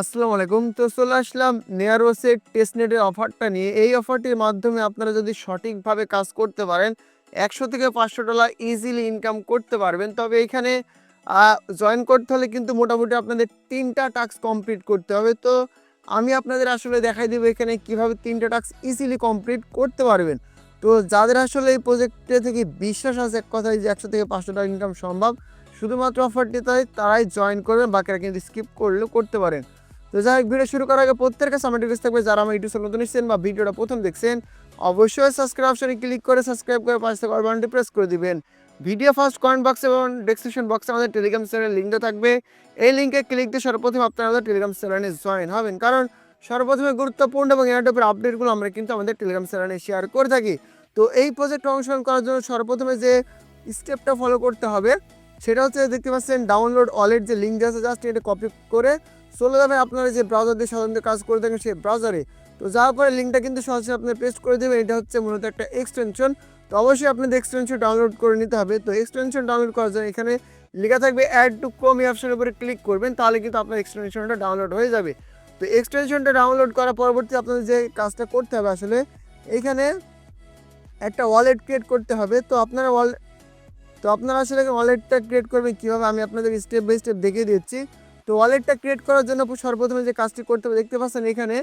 আসসালামু আলাইকুম। তো চলে আসলাম নেয়ারোসের টেস্টনেটের অফারটা নিয়ে। এই অফারটির মাধ্যমে আপনারা যদি সঠিকভাবে কাজ করতে পারেন, একশো থেকে পাঁচশো ডলার ইজিলি ইনকাম করতে পারবেন। তবে এখানে জয়েন করতে হলে কিন্তু মোটামুটি আপনাদের তিনটা টাস্ক কমপ্লিট করতে হবে। তো আমি আপনাদের আসলে দেখাই দেবো এখানে কীভাবে তিনটা টাস্ক ইজিলি কমপ্লিট করতে পারবেন। তো যাদের আসলে এই প্রজেক্টে থেকে বিশ্বাস আছে, এক কথায় যে একশো থেকে পাঁচশো টাকা ইনকাম সম্ভব, শুধুমাত্র অফারটি তাই তারাই জয়েন করবেন, বাকিরা কিন্তু স্কিপ করলেও করতে পারেন। তো যাই হোক, ভিডিও শুরু করার আগে প্রত্যেকের কাছে আমার রিকোয়েস্ট থাকবে, যারা আমার ইউটিউব নতুন এসেছেন বা ভিডিওটা প্রথম দেখছেন, অবশ্যই সাবস্ক্রাইব অপশনে ক্লিক করে সাবস্ক্রাইব করে পাশে থাকা বাটনটি প্রেস করে দিবেন। ভিডিও ফার্স্ট কমেন্ট বক্স এবং ডেসক্রিপশন বক্সে আমাদের টেলিগ্রাম চ্যানেলের লিঙ্কটা থাকবে। এই লিঙ্কে ক্লিক দিয়ে সর্বপ্রথম আপনারা আমাদের টেলিগ্রাম চ্যানেলে জয়েন হবেন। কারণ সর্বপ্রথমে গুরুত্বপূর্ণ এবং এয়ারটেপের আপডেটগুলো আমরা কিন্তু আমাদের টেলিগ্রাম চ্যানেলে শেয়ার করে থাকি। তো এই প্রজেক্ট অংশগ্রহণ করার জন্য সর্বপ্রথমে যে স্টেপটা ফলো করতে হবে, সেটা হচ্ছে দেখতে পাচ্ছেন ডাউনলোড ওয়ালেট যে লিঙ্ক আছে জাস্ট এটা কপি করে চলে যাবে আপনারা যে ব্রাউজার দিয়ে সাধারণত কাজ করে থাকেন সেই ব্রাউজারে তো যাওয়ার পরে লিঙ্কটা কিন্তু সহজে আপনি পেস্ট করে দেবেন। এটা হচ্ছে মূলত একটা এক্সটেনশন তো অবশ্যই আপনাদের এক্সটেনশন ডাউনলোড করে নিতে হবে। তো এক্সটেনশন ডাউনলোড করার জন্য এখানে লেখা থাকবে অ্যাড টু ক্রোম এই অপশনের উপরে ক্লিক করবেন, তাহলে কিন্তু আপনার এক্সটেনশনটা ডাউনলোড হয়ে যাবে। তো এক্সটেনশনটা ডাউনলোড করার পরবর্তী আপনাদের যে কাজটা করতে হবে আসলে এইখানে একটা ওয়ালেট ক্রিয়েট করতে হবে। তো আপনারা ওয়ালেট তো আপনারা আসলে ওয়ালেটটা ক্রিয়েট করবেন কীভাবে? আমি আপনাদের স্টেপ বাই স্টেপ দেখিয়ে দিচ্ছি। তো ওয়ালেটটা ক্রিয়েট করার জন্য সর্বপ্রথমে যে কাজটি করতে হবে, দেখতে পাচ্ছেন এখানে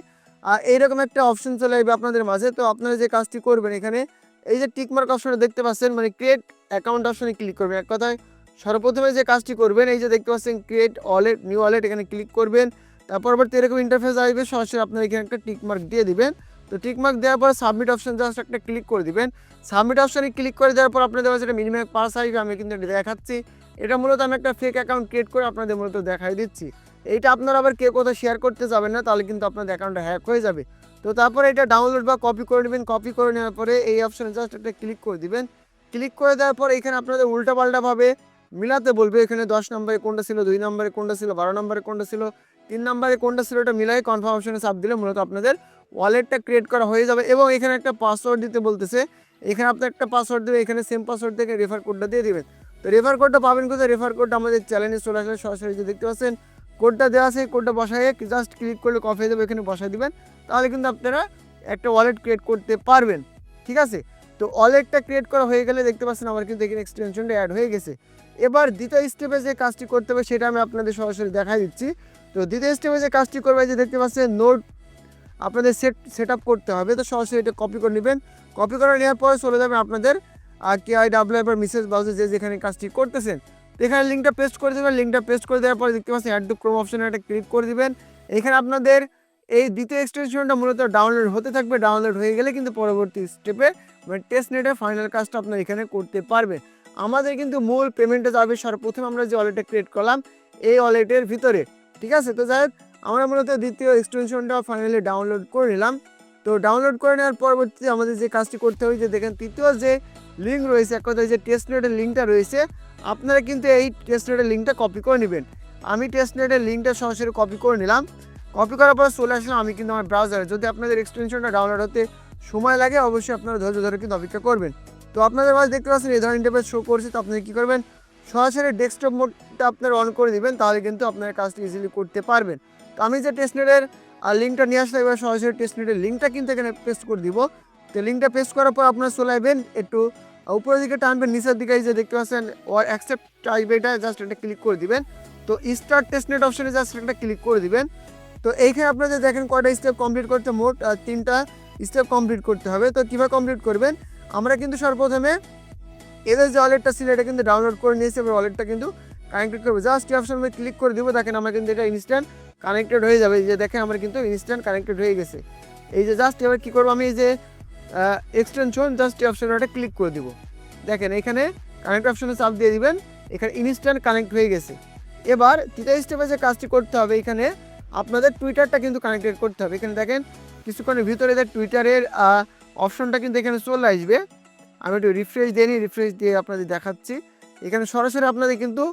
এইরকম একটা অপশন চলে আসবে আপনাদের মাঝে। তো আপনারা যে কাজটি করবেন এখানে, এই যে টিকমার্ক অপশনটা দেখতে পাচ্ছেন মানে ক্রিয়েট অ্যাকাউন্ট অপশনে ক্লিক করবেন। এক কথায়, সর্বপ্রথমে যে কাজটি করবেন, এই যে দেখতে পাচ্ছেন ক্রিয়েট ওয়ালেট নিউ ওয়ালেট এখানে ক্লিক করবেন। তার পরবর্তী এরকম ইন্টারফেস আসবে, সরাসরি আপনার এখানে একটা টিকমার্ক দিয়ে দিবেন। তো টিকমার্ক দেওয়ার পর সাবমিট অপশন জাস্ট একটা ক্লিক করে দিবেন। সাবমিট অপশনে ক্লিক করে দেওয়ার পর আপনাদের কাছে মিনিমাম পাস আসবে, আমি কিন্তু দেখাচ্ছি। এটা মূলত আমি একটা ফেক অ্যাকাউন্ট ক্রিয়েট করে আপনাদের মূলত দেখাই দিচ্ছি। এইটা আপনারা আবার কে কোথাও শেয়ার করতে যাবেন না, তাহলে কিন্তু আপনাদের অ্যাকাউন্টটা হ্যাক হয়ে যাবে। তো তারপরে এটা ডাউনলোড বা কপি করে নেবেন। কপি করে নেওয়ার পরে এই অপশনে জাস্ট একটা ক্লিক করে দিবেন। ক্লিক করে দেওয়ার পর এখানে আপনাদের উল্টাপাল্টাভাবে মিলাতে বলবে। এখানে দশ নম্বরে কোনটা ছিল, দুই নম্বরে কোনটা ছিল, বারো নম্বরে কোনটা ছিল, তিন নম্বরে কোনটা ছিল, এটা মিলাই কনফার্ম অপশনে চাপ দিলে মূলত আপনাদের ওয়ালেটটা ক্রিয়েট করা হয়ে যাবে। এবং এখানে একটা পাসওয়ার্ড দিতে বলতেছে। এখানে আপনি একটা পাসওয়ার্ড দেবে, এখানে সেম পাসওয়ার্ড থেকে রেফার কোডটা দিয়ে দিবেন। তো রেফার কোডটা পাবেন কোথায়? রেফার কোডটা আমাদের চ্যানেলে চলে আসলে সরাসরি যে দেখতে পাচ্ছেন, কোডটা দেওয়া আছে, কোডটা বসায় জাস্ট ক্লিক করলে কফি যাবে, এখানে বসায় দিবেন। তাহলে কিন্তু আপনারা একটা ওয়ালেট ক্রিয়েট করতে পারবেন, ঠিক আছে? তো ওয়ালেটটা ক্রিয়েট করা হয়ে গেলে দেখতে পাচ্ছেন আমার কিন্তু এখানে এক্সটেনশনটা অ্যাড হয়ে গেছে। এবার দ্বিতীয় স্টেপে যে কাজটি করতে হবে, সেটা আমি আপনাদের সরাসরি দেখাই দিচ্ছি। তো দ্বিতীয় স্টেপে যে কাজটি করবে, যে দেখতে পাচ্ছেন নোট আপনাদের সেট সেট করতে হবে। তো সরাসরি এটা কপি করে নেবেন। কপি করে নেওয়ার পরে চলে যাবেন আপনাদের কে আই ডাব্লিউ এর মিসেস ব্রাউজার যে যেখানে কাজটি করতেছেন এখানে লিঙ্কটা পেস্ট করে দেবেন। লিঙ্কটা পেস্ট করে দেওয়ার পরে দেখতে পাচ্ছেন অ্যাড টু ক্রোম অপশনে একটা ক্লিক করে দিবেন। এখানে আপনাদের এই দ্বিতীয় এক্সটেনশনটা মূলত ডাউনলোড হতে থাকবে। ডাউনলোড হয়ে গেলে কিন্তু পরবর্তী স্টেপে মানে টেস্ট নেটে ফাইনাল কাজটা আপনার এখানে করতে পারবে আমাদের কিন্তু মূল পেমেন্টটা যাবে সর্বপ্রথম আমরা যে ওয়ালেটটা ক্রিয়েট করলাম, এই ওয়ালেটের ভিতরে। ঠিক আছে? তো যাই আমরা মূলত দ্বিতীয় এক্সটেনশনটা ফাইনালি ডাউনলোড করে নিলাম। তো ডাউনলোড করে নেওয়ার পরবর্তীতে আমাদের যে কাজটি করতে হবে, যে দেখেন, তৃতীয় যে লিঙ্ক রয়েছে। এক কথায় যে টেস্ট নেটের লিঙ্কটা রয়েছে, আপনারা কিন্তু এই টেস্ট নেটের লিঙ্কটা কপি করে নেবেন। আমি টেস্ট নেটের লিঙ্কটা সরাসরি কপি করে নিলাম। কপি করার পর চলে আসলাম আমি কিন্তু আমার ব্রাউজারে যদি আপনাদের এক্সটেনশনটা ডাউনলোড হতে সময় লাগে, অবশ্যই আপনারা ধৈর্য ধরে কিন্তু অপেক্ষা করবেন। তো আপনাদের মাঝে দেখতে পাচ্ছেন এই ধরনের ইন্টারফেস শো করছে, তো আপনারা কী করবেন? সরাসরি ডেস্কটপ মোডটা আপনারা অন করে দিবেন, তাহলে কিন্তু আপনার কাজটি ইজিলি করতে পারবেন। তো আমি যে টেস্ট নেটের লিঙ্কটা নিয়ে আসলে এবার সরাসরি টেস্ট নেটের লিঙ্কটা কিন্তু এখানে পেস্ট করে দিব। তো লিঙ্কটা পেস্ট করার পর আপনারা চলে একটু উপরের দিকে টানবেন, নিচের দিকে এই যে দেখতে পাচ্ছেন ওর অ্যাকসেপ্ট টাইপ এটা জাস্ট এটা ক্লিক করে দিবেন। তো স্টার্ট টেস্ট নেট অপশনে জাস্ট একটা ক্লিক করে দিবেন। তো এইখানে আপনাদের দেখেন কয়টা স্টেপ কমপ্লিট করতে মোট তিনটা স্টেপ কমপ্লিট করতে হবে। তো কীভাবে কমপ্লিট করবেন? আমরা কিন্তু সর্বপ্রথমে এদের যে ওয়ালেটটা ছিল এটা কিন্তু ডাউনলোড করে নিয়েছি, এবার ওয়ালেটটা কিন্তু কানেক্টেড করব। জাস্ট এই অপশন ক্লিক করে দিব, দেখেন আমরা কিন্তু এটা ইনস্ট্যান্ট কানেক্টেড হয়ে যাবে। এই যে দেখেন, আমার কিন্তু ইনস্ট্যান্ট কানেক্টেড হয়ে গেছে। এই যে জাস্ট এবার কী করব আমি? এই যে এক্সটেনশন জাস্ট এই অপশনে একটা ক্লিক করে দিব। দেখেন, এখানে কানেক্ট অপশনে চাপ দিয়ে দিবেন, এখানে ইনস্ট্যান্ট কানেক্ট হয়ে গেছে। এবার তৃতীয় স্টেপে যে কাজটি করতে হবে, এখানে আপনাদের টুইটারটা কিন্তু কানেক্টেড করতে হবে। এখানে দেখেন, কিছুক্ষণের ভিতরে যে টুইটারের অপশনটা কিন্তু এখানে চলে আসবে। আমি একটু রিফ্রেশ দিয়ে নিই রিফ্রেশ দিয়ে আপনাদের দেখাচ্ছি। এখানে সরাসরি আপনাদের কিন্তু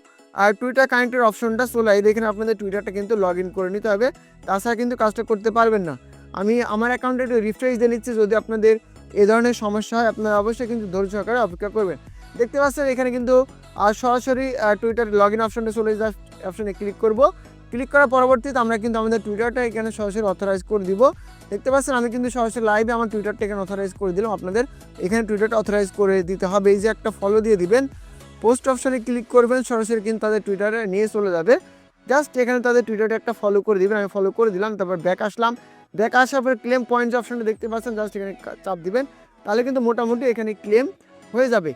আর টুইটার কানেক্টের অপশনটা চলে আসবে। এখানে আপনাদের টুইটারটা কিন্তু লগ ইন করে নিতে হবে। তাছাড়া কিন্তু কাজটা করতে পারবেন না। আমি আমার অ্যাকাউন্টে একটু রিফ্রেশ দিয়ে নিচ্ছি যদি আপনাদের এ ধরনের সমস্যা হয়, আপনারা অবশ্যই কিন্তু ধৈর্য সহকারে অপেক্ষা করবেন। দেখতে পাচ্ছেন এখানে কিন্তু সরাসরি টুইটার লগ ইন অপশনটা চলে জাস্ট অপশনে ক্লিক করব। ক্লিক করার পরবর্তীতে আমরা কিন্তু আমাদের টুইটারটা এখানে সরাসরি অথরাইজ করে দিব। দেখতে পাচ্ছেন আমি কিন্তু সরাসরি লাইভে আমার টুইটারটা এখানে অথরাইজ করে দিলাম। আপনাদের এখানে টুইটারটা অথরাইজ করে দিতে হবে। এই যে একটা ফলো দিয়ে দিবেন পোস্ট অপশনে ক্লিক করবেন, সরাসরি কিন্তু তাদের টুইটারে নিয়ে চলে যাবে। জাস্ট এখানে তাদের টুইটারটা একটা ফলো করে দিবেন। আমি ফলো করে দিলাম, তারপর ব্যাক আসলাম। ব্যাক আসার পরে ক্লেম পয়েন্টস অপশনটা দেখতে পাচ্ছেন জাস্ট এখানে চাপ দিবেন। তাহলে কিন্তু মোটামুটি এখানে ক্লেম হয়ে যাবে।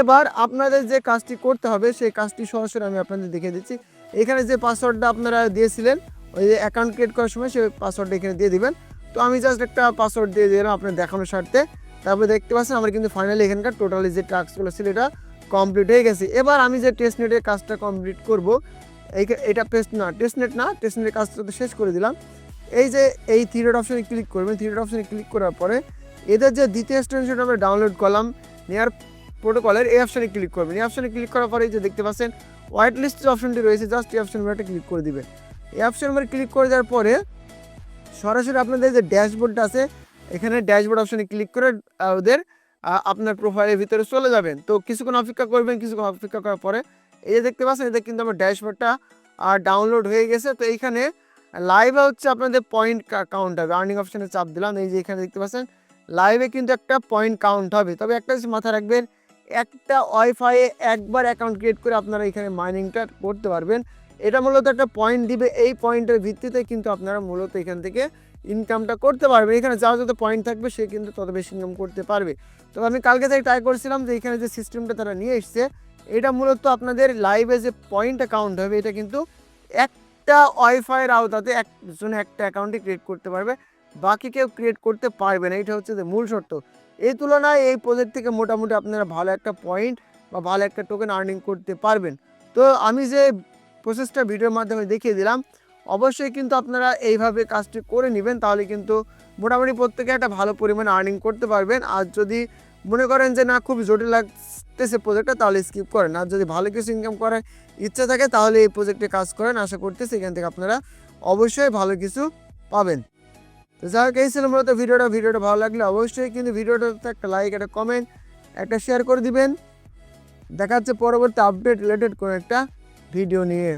এবার আপনাদের যে কাজটি করতে হবে, সেই কাজটি সরাসরি আমি আপনাদের দেখিয়ে দিচ্ছি। এখানে যে পাসওয়ার্ডটা আপনারা দিয়েছিলেন, ওই যে অ্যাকাউন্ট ক্রিয়েট করার সময় সেই পাসওয়ার্ডটা এখানে দিয়ে দিবেন। তো আমি জাস্ট একটা পাসওয়ার্ড দিয়ে দিলাম আপনার দেখানোর স্বার্থে। তারপরে দেখতে পাচ্ছেন আমার কিন্তু ফাইনালি এখানকার টোটালি যে টাস্কগুলো ছিল, এটা কমপ্লিট হয়ে গেছে। এবার আমি যে টেস্ট নেটের কাজটা কমপ্লিট করব এটা টেস্ট না টেস্ট নেট না টেস্ট নেটের কাজটা তো শেষ করে দিলাম। এই যে এই থ্রিডট অপশনে ক্লিক করবেন থ্রিডট অপশনে ক্লিক করার পরে এদের যে দ্বিতীয় এক্সটেনশন আমরা ডাউনলোড করলাম, নেয়ার প্রোটোকলের এই অপশনে ক্লিক করবেন। এই অপশনে ক্লিক করার পরে এই যে দেখতে পাচ্ছেন হোয়াইট লিস্টের অপশনটি রয়েছে জাস্ট এই অপশন একটা ক্লিক করে দিবেন। এই অপশন উপরে ক্লিক করে দেওয়ার পরে সরাসরি আপনাদের যে ড্যাশবোর্ডটা আছে, এখানে ড্যাশবোর্ড অপশনে ক্লিক করে ওদের আপনার প্রোফাইলের ভিতরে চলে যাবেন। তো কিছুক্ষণ অপেক্ষা করবেন, কিছুক্ষণ অপেক্ষা করার পরে, এই যে দেখতে পাচ্ছেন, এদের কিন্তু আমার ড্যাশবোর্ডটা ডাউনলোড হয়ে গেছে। তো এইখানে লাইভে হচ্ছে আপনাদের পয়েন্ট কাউন্ট হবে। আর্নিং অপশানে চাপ দিলাম। এই যে এখানে দেখতে পাচ্ছেন লাইভে কিন্তু একটা পয়েন্ট কাউন্ট হবে। তবে একটা মাথায় রাখবেন, একটা ওয়াইফাইয়ে একবার অ্যাকাউন্ট ক্রিয়েট করে আপনারা এখানে মাইনিংটা করতে পারবেন। এটা মূলত একটা পয়েন্ট দিবে। এই পয়েন্টের ভিত্তিতে কিন্তু আপনারা মূলত এখান থেকে ইনকামটা করতে পারবেন। এখানে যার যত পয়েন্ট থাকবে, সে কিন্তু তত বেশি ইনকাম করতে পারবে। তো আমি কালকে থেকে ট্রাই করছিলাম যে এখানে যে সিস্টেমটা তারা নিয়ে এসছে, এটা মূলত আপনাদের লাইভে যে পয়েন্ট অ্যাকাউন্ট হবে, এটা কিন্তু একটা ওয়াইফাইয়ের আওতাতে একজন একটা অ্যাকাউন্টে ক্রিয়েট করতে পারবে। বাকি কেউ ক্রিয়েট করতে পারবে না, এটা হচ্ছে মূল শর্ত। এই তুলনায় এই প্রজেক্ট থেকে মোটামুটি আপনারা ভালো একটা পয়েন্ট বা ভালো একটা টোকেন আর্নিং করতে পারবেন। তো আমি যে প্রসেসটা ভিডিওর মাধ্যমে দেখিয়ে দিলাম, অবশ্যই কিন্তু আপনারা এইভাবে কাজটি করে নেবেন, তাহলে কিন্তু মোটামুটি প্রত্যেকে একটা ভালো পরিমাণে আর্নিং করতে পারবেন। আর যদি মনে করেন যে, না খুব জটিল লাগতেছে প্রজেক্টটা তাহলে স্কিপ করেন। আর যদি ভালো কিছু ইনকাম করার ইচ্ছা থাকে, তাহলে এই প্রজেক্টে কাজ করেন। আশা করতেছি এখান থেকে আপনারা অবশ্যই ভালো কিছু পাবেন। তো যাই হোক, এই ছিল মূলত ভিডিওটা। ভিডিওটা ভালো লাগলে অবশ্যই কিন্তু ভিডিওটাতে একটা লাইক একটা কমেন্ট একটা শেয়ার করে দিবেন। দেখা যাচ্ছে পরবর্তী আপডেট রিলেটেড কোনো একটা ভিডিও নিয়ে।